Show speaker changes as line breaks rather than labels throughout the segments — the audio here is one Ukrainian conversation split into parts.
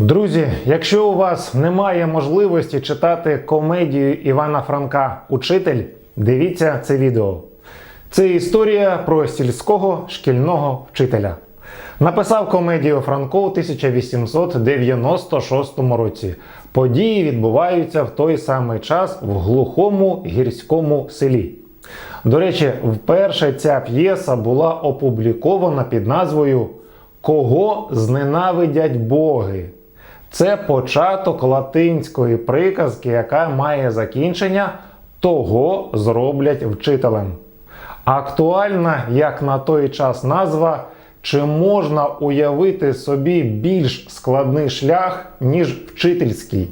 Друзі, якщо у вас немає можливості читати комедію Івана Франка Учитель, дивіться це відео. Це історія про сільського шкільного вчителя. Написав комедію Франко у 1896 році. Події відбуваються в той самий час в глухому гірському селі. До речі, вперше ця п'єса була опублікована під назвою Кого зненавидять боги. Це початок латинської приказки, яка має закінчення того зроблять вчителем. Актуальна, як на той час назва, чи можна уявити собі більш складний шлях, ніж вчительський.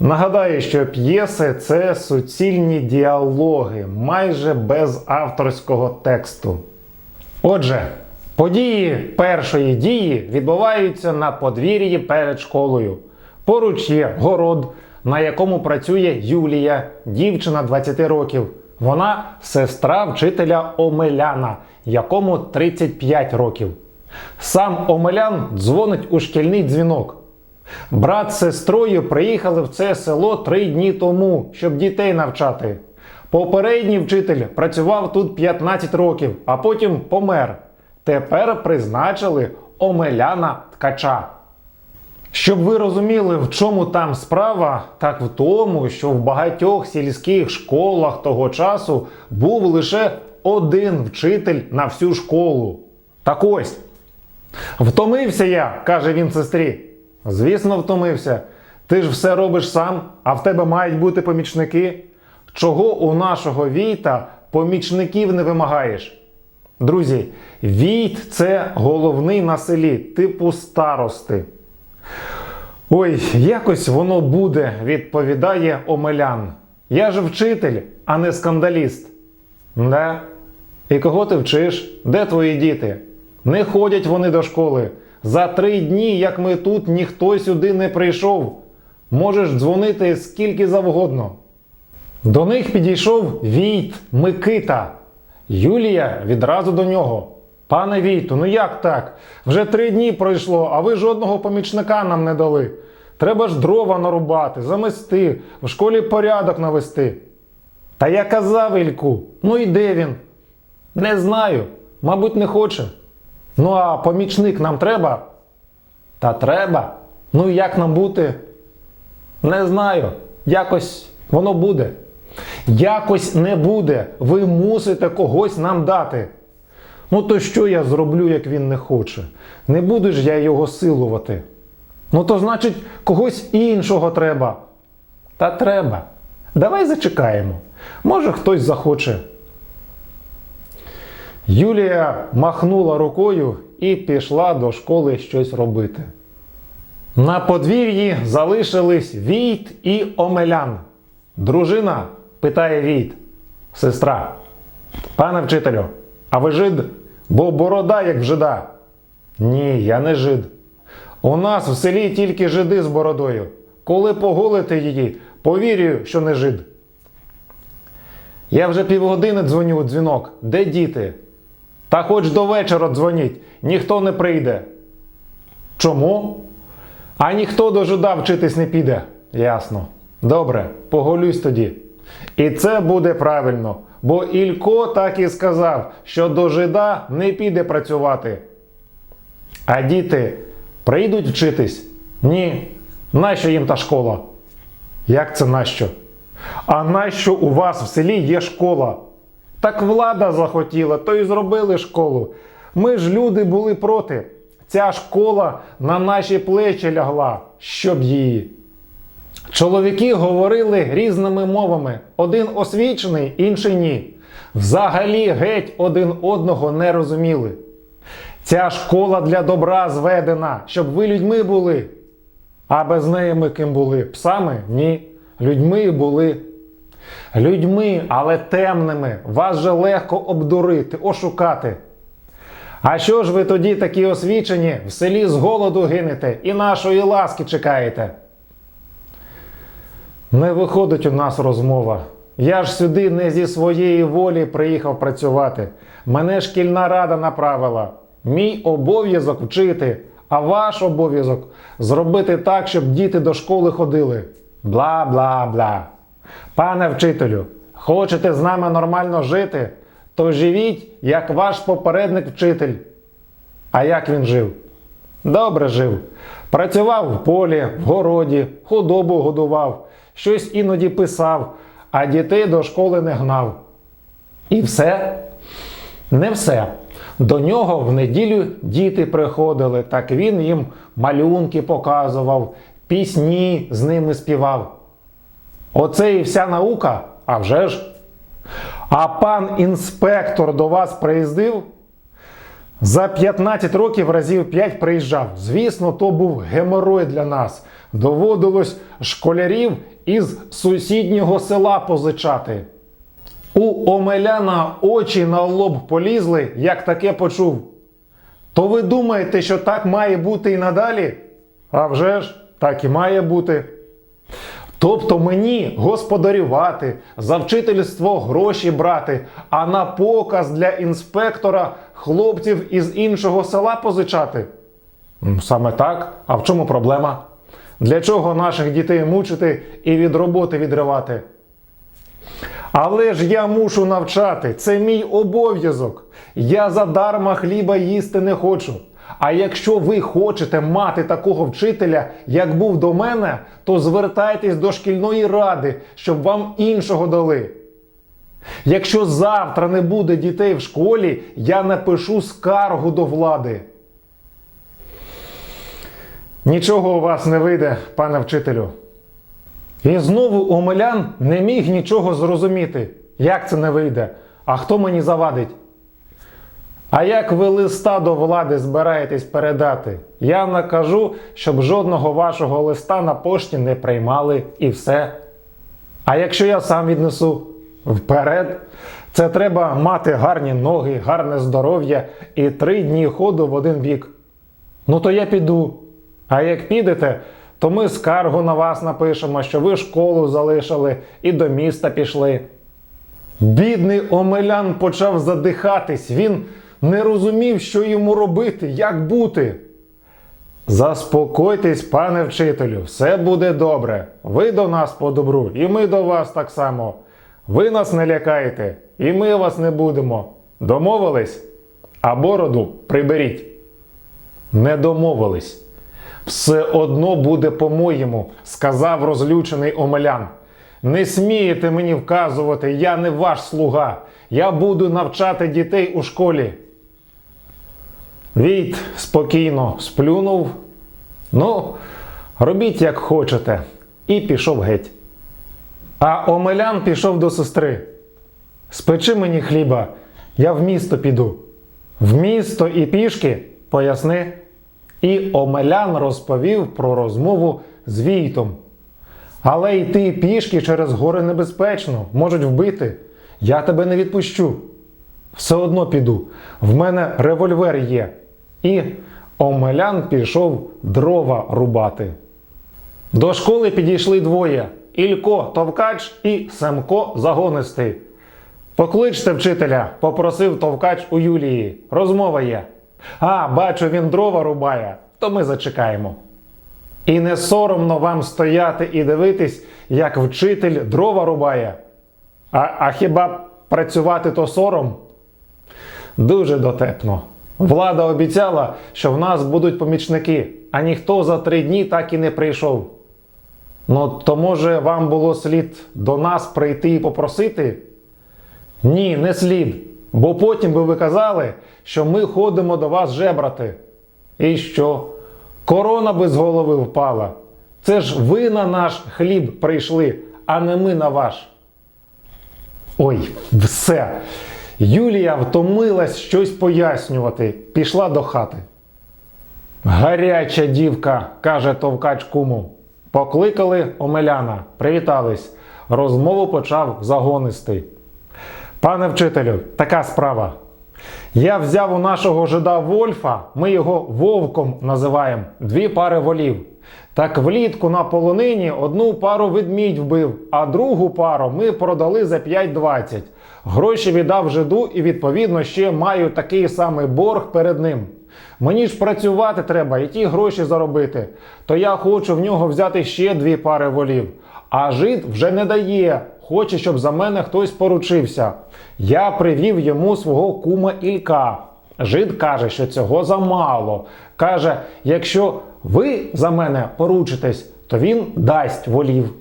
Нагадаю, що п'єси це суцільні діалоги, майже без авторського тексту. Отже, події першої дії відбуваються на подвір'ї перед школою. Поруч є город, на якому працює Юлія, дівчина 20 років. Вона сестра вчителя Омеляна, якому 35 років. Сам Омелян дзвонить у шкільний дзвінок. Брат з сестрою приїхали в це село три дні тому, щоб дітей навчати. Попередній вчитель працював тут 15 років, а потім помер. Тепер призначили Омеляна Ткача. Щоб ви розуміли, в чому там справа, так в тому, що в багатьох сільських школах того часу був лише один вчитель на всю школу. Так ось. Втомився я, каже він сестрі. Звісно, втомився. Ти ж все робиш сам, а в тебе мають бути помічники. Чого у нашого Війта помічників не вимагаєш? Друзі, Війт це головний на селі, типу старости. Ой, якось воно буде, відповідає Омелян. Я ж вчитель, а не скандаліст. Да? І кого ти вчиш? Де твої діти? Не ходять вони до школи. За три дні, як ми тут, ніхто сюди не прийшов. Можеш дзвонити скільки завгодно. До них підійшов Війт Микита. Юлія відразу до нього. Пане Війту, ну як так? Вже три дні пройшло, а ви жодного помічника нам не дали. Треба ж дрова нарубати, замести, в школі порядок навести. Та я казав Ільку, ну і де він? Не знаю, мабуть, не хоче. Ну а помічник нам треба? Та треба. Ну і як нам бути? Не знаю. Якось воно буде. Якось не буде. Ви мусите когось нам дати. Ну то що я зроблю, як він не хоче? Не буду ж я його силувати. Ну то значить, когось іншого треба. Та треба. Давай зачекаємо. Може хтось захоче. Юлія махнула рукою і пішла до школи щось робити. На подвір'ї залишились Війт і Омелян. Дружина питає Війт. Сестра. Пане вчителю, а ви жид? Бо борода як в жида. Ні, я не жид. У нас в селі тільки жиди з бородою. Коли поголите її, повірю, що не жид. Я вже півгодини дзвоню у дзвінок. Де діти? Та хоч до вечора дзвоніть, ніхто не прийде. Чому? А ніхто до жида вчитись не піде. Ясно. Добре, поголюсь тоді. І це буде правильно, бо Ілько так і сказав, що до жида не піде працювати. А діти прийдуть вчитись? Ні. Нащо їм та школа? Як це нащо? А нащо у вас в селі є школа? Так влада захотіла, то й зробили школу. Ми ж люди були проти. Ця школа на наші плечі лягла, щоб її. Чоловіки говорили різними мовами: один освічений, інший ні. Взагалі геть один одного не розуміли. Ця школа для добра зведена, щоб ви людьми були. А без неї ми ким були? Псами? Ні. Людьми були. Людьми, але темними. Вас же легко обдурити, ошукати. А що ж ви тоді такі освічені, в селі з голоду гинете і нашої ласки чекаєте? Не виходить у нас розмова. Я ж сюди не зі своєї волі приїхав працювати. Мене шкільна рада направила. Мій обов'язок вчити, А ваш обов'язок зробити так, щоб діти до школи ходили. Бла бла бла. Пане вчителю, хочете з нами нормально жити, то живіть, як ваш попередник вчитель. А як він жив? Добре жив. Працював в полі, в городі, худобу годував, щось іноді писав, а дітей до школи не гнав. І все? Не все. До нього в неділю діти приходили, так він їм малюнки показував, пісні з ними співав. Оце і вся наука, а вже ж. А пан інспектор до вас приїздив? За 15 років разів 5 приїжджав. Звісно, то був геморой для нас. Доводилось школярів із сусіднього села позичати. У Омеляна очі на лоб полізли, як таке почув. То ви думаєте, що так має бути і надалі? А вже ж, так і має бути. Тобто мені господарювати, за вчительство гроші брати, а на показ для інспектора хлопців із іншого села позичати? Саме так. А в чому проблема? Для чого наших дітей мучити і від роботи відривати? Але ж я мушу навчати, це мій обов'язок. Я задарма хліба їсти не хочу. А якщо ви хочете мати такого вчителя, як був до мене, то звертайтесь до шкільної ради, щоб вам іншого дали. Якщо завтра не буде дітей в школі, я напишу скаргу до влади. Нічого у вас не вийде, пане вчителю. І знову Омелян не міг нічого зрозуміти. Як це не вийде? А хто мені завадить? А як ви листа до влади збираєтесь передати? Я накажу, щоб жодного вашого листа на пошті не приймали і все. А якщо я сам віднесу вперед, це треба мати гарні ноги, гарне здоров'я і три дні ходу в один бік. Ну то я піду. А як підете, то ми скаргу на вас напишемо, що ви школу залишили і до міста пішли. Бідний Омелян почав задихатись. Він не розумів, що йому робити, як бути. Заспокойтесь, пане вчителю, все буде добре. Ви до нас по добру, і ми до вас так само. Ви нас не лякаєте, і ми вас не будемо. Домовились? А бороду приберіть. Не домовились. Все одно буде по-моєму, сказав розлючений Омелян. Не смієте мені вказувати, я не ваш слуга. Я буду навчати дітей у школі. Війт спокійно сплюнув. Ну, робіть як хочете. І пішов геть. А Омелян пішов до сестри. Спечи мені хліба, я в місто піду. В місто і пішки, поясни. І Омелян розповів про розмову з Війтом. Але йти пішки через гори небезпечно, можуть вбити. Я тебе не відпущу. Все одно піду. В мене револьвер є. І Омелян пішов дрова рубати. До школи підійшли двоє: Ілько Товкач і Семко Загонистий. Покличте вчителя, попросив Товкач у Юлії. Розмова є. А, бачу, він дрова рубає, то ми зачекаємо. І не соромно вам стояти і дивитись, як вчитель дрова рубає. А, а хіба працювати то сором? Дуже дотепно. Влада обіцяла, що в нас будуть помічники, а ніхто за три дні так і не прийшов. Ну, то може вам було слід до нас прийти і попросити? Ні, не слід. Бо потім би ви казали, що ми ходимо до вас жебрати. І що? Корона би з голови впала. Це ж ви на наш хліб прийшли, а не ми на ваш. Ой, все. Юлія втомилась щось пояснювати, пішла до хати. Гаряча дівка, каже товкач куму. Покликали Омеляна, привітались. Розмову почав загонистий. Пане вчителю, така справа. Я взяв у нашого жида Вольфа, ми його вовком називаємо, дві пари волів. Так влітку на полонині одну пару ведмідь вбив, а другу пару ми продали за 5,20. Гроші віддав жиду і, відповідно, ще маю такий самий борг перед ним. Мені ж працювати треба і ті гроші заробити. То я хочу в нього взяти ще дві пари волів. А жид вже не дає, хоче, щоб за мене хтось поручився. Я привів йому свого кума Ілька. Жид каже, що цього замало. Каже, якщо ви за мене поручитесь, то він дасть волів.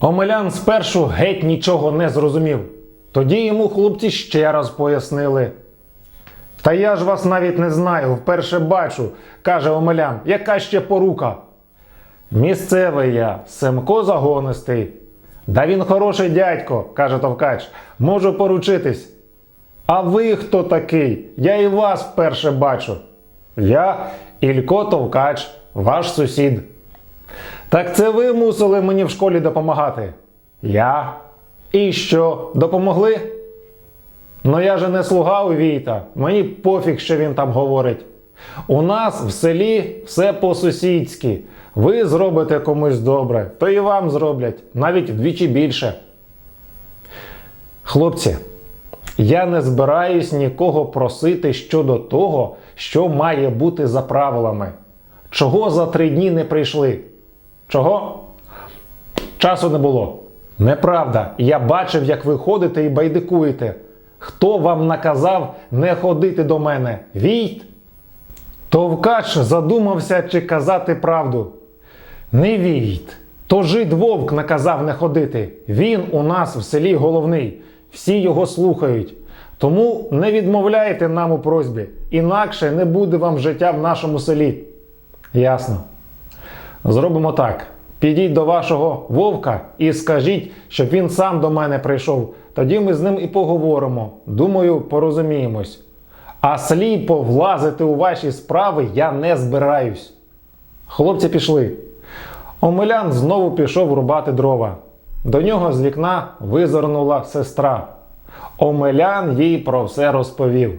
Омелян спершу геть нічого не зрозумів. Тоді йому хлопці ще раз пояснили. Та я ж вас навіть не знаю, вперше бачу, каже Омелян, яка ще порука. Місцевий я, Семко загонистий. Да він хороший дядько, каже Товкач, можу поручитись. А ви хто такий? Я і вас вперше бачу. Я Ілько Товкач, ваш сусід. Так це ви мусили мені в школі допомагати? Я. І що, допомогли? Ну я же не слуга у Війта, мені пофіг, що він там говорить. У нас в селі все по-сусідськи. Ви зробите комусь добре, то і вам зроблять, навіть вдвічі більше. Хлопці, я не збираюсь нікого просити щодо того, що має бути за правилами. Чого за три дні не прийшли? Чого? Часу не було. Неправда. Я бачив, як ви ходите і байдикуєте. Хто вам наказав не ходити до мене? Війт? Товкач задумався, чи казати правду. Не війт. То жид вовк наказав не ходити. Він у нас в селі головний. Всі його слухають. Тому не відмовляйте нам у просьбі, інакше не буде вам життя в нашому селі. Ясно. Зробимо так. Підіть до вашого вовка і скажіть, щоб він сам до мене прийшов. Тоді ми з ним і поговоримо. Думаю, порозуміємось. А сліпо влазити у ваші справи я не збираюсь. Хлопці пішли. Омелян знову пішов рубати дрова. До нього з вікна визирнула сестра. Омелян їй про все розповів.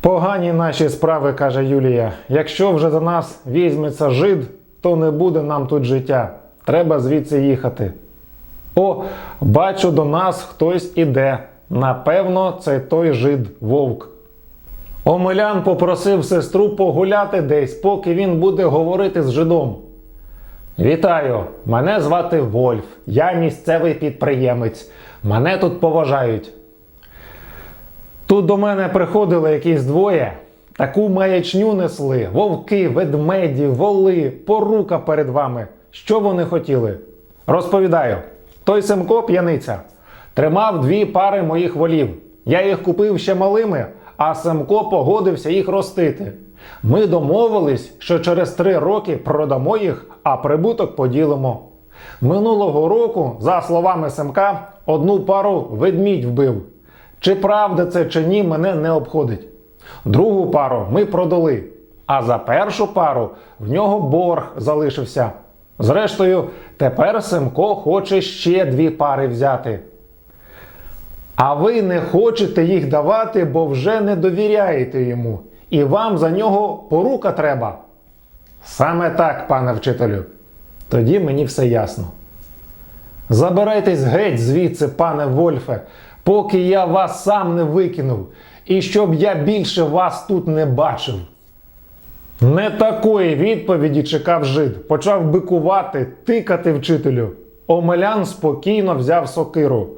Погані наші справи, каже Юлія. Якщо вже за нас візьметься жид, то не буде нам тут життя. Треба звідси їхати. О, бачу, до нас хтось іде. Напевно, це той жид вовк. Омелян попросив сестру погуляти десь, поки він буде говорити з жидом. Вітаю! Мене звати Вольф. Я місцевий підприємець. Мене тут поважають. Тут до мене приходили якісь двоє, таку маячню несли, вовки, ведмеді, воли, порука перед вами. Що вони хотіли? Розповідаю, той Семко п'яниця тримав дві пари моїх волів. Я їх купив ще малими, а Семко погодився їх ростити. Ми домовились, що через три роки продамо їх, а прибуток поділимо. Минулого року, за словами Семка, одну пару ведмідь вбив. Чи правда це чи ні, мене не обходить. Другу пару ми продали, а за першу пару в нього борг залишився. Зрештою, тепер Семко хоче ще дві пари взяти. А ви не хочете їх давати, бо вже не довіряєте йому, і вам за нього порука треба. Саме так, пане вчителю. Тоді мені все ясно. Забирайтесь геть звідси, пане Вольфе, поки я вас сам не викинув, і щоб я більше вас тут не бачив. Не такої відповіді чекав жид. Почав бикувати, тикати вчителю. Омелян спокійно взяв сокиру.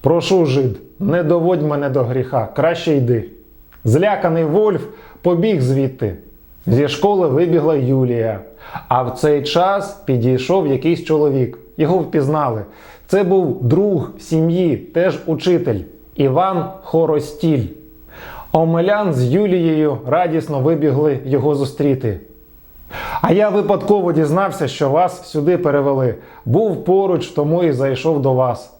Прошу, жид, не доводь мене до гріха, краще йди. Зляканий Вольф побіг звідти. Зі школи вибігла Юлія. А в цей час підійшов якийсь чоловік. Його впізнали. Це був друг сім'ї, теж учитель Іван Хоростіль. Омелян з Юлією радісно вибігли його зустріти. А я випадково дізнався, що вас сюди перевели. Був поруч, тому і зайшов до вас.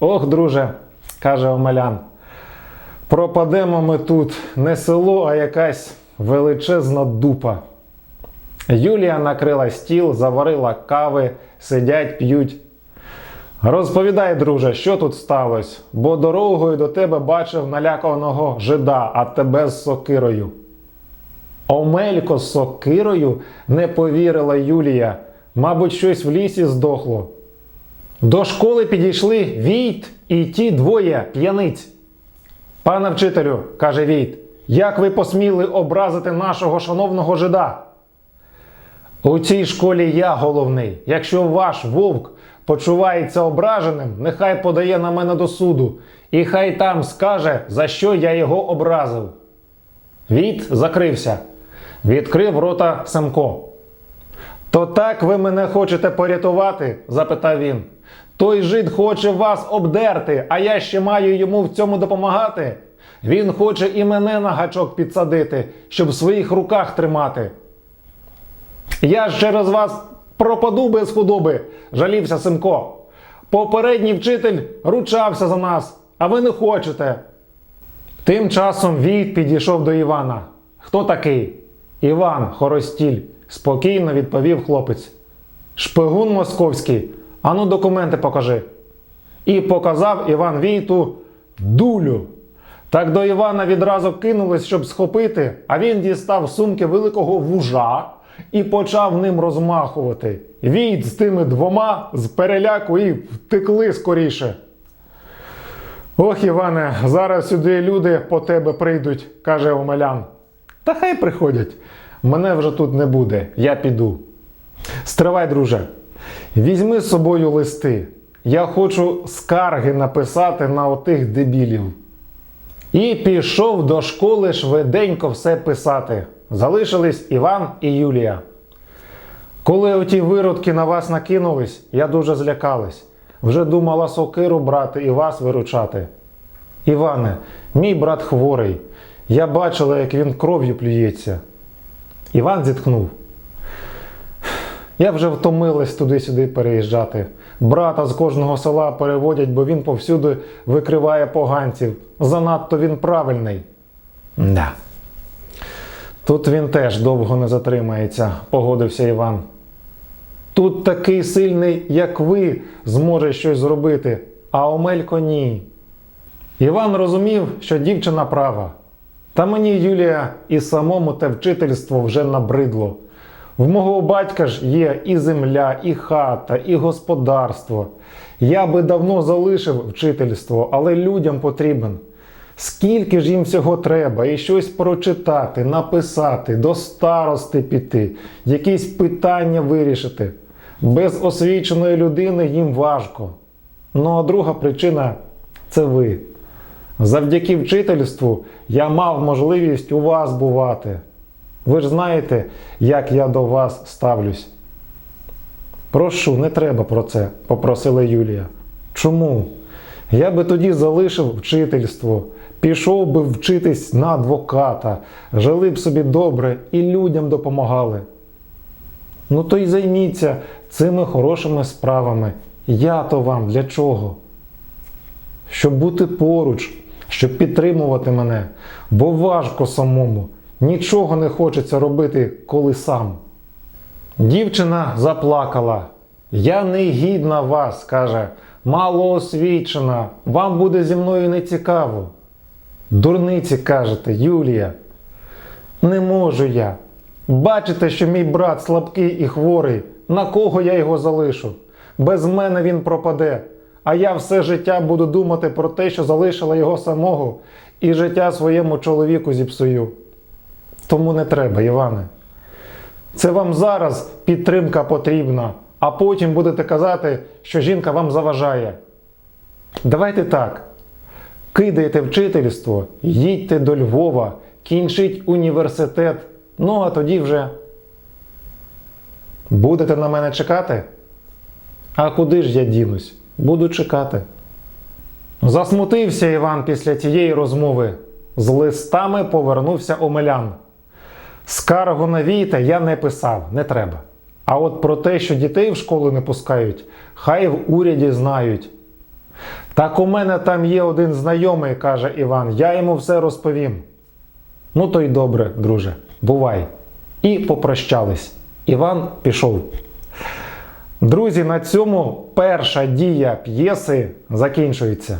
Ох, друже, каже Омелян. Пропадемо ми тут не село, а якась величезна дупа. Юлія накрила стіл, заварила кави, сидять, п'ють. Розповідай, друже, що тут сталося, бо дорогою до тебе бачив наляканого жида, а тебе з сокирою. Омелько з сокирою не повірила Юлія. Мабуть, щось в лісі здохло. До школи підійшли Війт і ті двоє п'яниць. Пане вчителю, каже Війт, Як ви посміли образити нашого шановного жида? У цій школі я головний. Якщо ваш вовк почувається ображеним, нехай подає на мене до суду, і хай там скаже, за що я його образив. Віт закрився. Відкрив рота Семко. То так ви мене хочете порятувати? запитав він. Той жид хоче вас обдерти, а я ще маю йому в цьому допомагати. Він хоче і мене на гачок підсадити, щоб в своїх руках тримати. Я ж через вас пропаду без худоби, жалівся Симко. Попередній вчитель ручався за нас, а ви не хочете. Тим часом Війт підійшов до Івана. Хто такий? Іван Хоростіль, спокійно відповів хлопець. Шпигун московський, ану документи покажи. І показав Іван Війту дулю. Так до Івана відразу кинулись, щоб схопити, а він дістав сумки великого вужа і почав ним розмахувати. Війт з тими двома з переляку і втекли скоріше. Ох, Іване, зараз сюди люди по тебе прийдуть, каже Омелян. Та хай приходять. Мене вже тут не буде, я піду. Стривай, друже. Візьми з собою листи. Я хочу скарги написати на отих дебілів. І пішов до школи швиденько все писати. Залишились Іван і Юлія. Коли оті виродки на вас накинулись, я дуже злякалась. Вже думала сокиру брати і вас виручати. Іване, мій брат хворий. Я бачила, як він кров'ю плюється. Іван зітхнув. Я вже втомилась туди-сюди переїжджати. Брата з кожного села переводять, бо він повсюди викриває поганців. Занадто він правильний. Да. Тут він теж довго не затримається, погодився Іван. Тут такий сильний, як ви, зможе щось зробити, а Омелько ні. Іван розумів, що дівчина права. Та мені, Юлія, і самому те вчительство вже набридло. В мого батька ж є і земля, і хата, і господарство. Я би давно залишив вчительство, але людям потрібен. Скільки ж їм всього треба, і щось прочитати, написати, до старости піти, якісь питання вирішити. Без освіченої людини їм важко. Ну а друга причина це ви. Завдяки вчительству я мав можливість у вас бувати. Ви ж знаєте, як я до вас ставлюсь. Прошу, не треба про це, попросила Юлія. Чому? Я би тоді залишив вчительство, пішов би вчитись на адвоката, жили б собі добре і людям допомагали. Ну то й займіться цими хорошими справами. Я то вам для чого? Щоб бути поруч, щоб підтримувати мене, бо важко самому. Нічого не хочеться робити, коли сам. Дівчина заплакала. Я не гідна вас, каже, малоосвічена, вам буде зі мною не цікаво. Дурниці кажете, Юлія. Не можу я. Бачите, що мій брат слабкий і хворий. На кого я його залишу? Без мене він пропаде. А я все життя буду думати про те, що залишила його самого, і життя своєму чоловіку зіпсую. Тому не треба, Іване. Це вам зараз підтримка потрібна, а потім будете казати, що жінка вам заважає. Давайте так. Кидайте вчительство, їдьте до Львова, кінчіть університет, ну а тоді вже будете на мене чекати? А куди ж я дінусь? Буду чекати. Засмутився Іван після цієї розмови. З листами повернувся Омелян. Скаргу на Війта я не писав, не треба. А от про те, що дітей в школу не пускають, хай в уряді знають. Так у мене там є один знайомий, каже Іван, я йому все розповім. Ну то й добре, друже, бувай. І попрощались. Іван пішов. Друзі, на цьому перша дія п'єси закінчується.